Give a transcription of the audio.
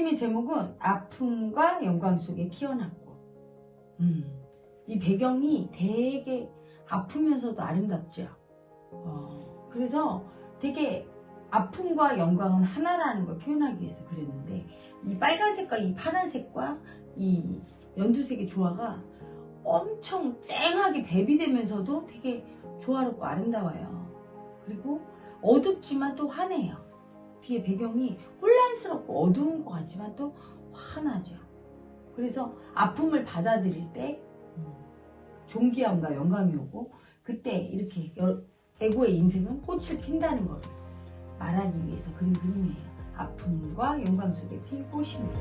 그림의 제목은 아픔과 영광 속에 피어났고, 음, 이 배경이 되게 아프면서도 아름답죠. 어, 그래서 되게 아픔과 영광은 하나라는 걸 표현하기 위해서 그랬는데, 이 빨간색과 이 파란색과 이 연두색의 조화가 엄청 쨍하게 대비되면서도 되게 조화롭고 아름다워요. 그리고 어둡지만 또 환해요. 뒤에 배경이 혼란스럽고 어두운 것 같지만 또 환하죠. 그래서 아픔을 받아들일 때 음, 존귀함과 영광이 오고 그때 이렇게 여- 에고의 인생은 꽃을 핀다는 걸 말하기 위해서 그린 그림이에요. 아픔과 영광 속에 핀 꽃입니다.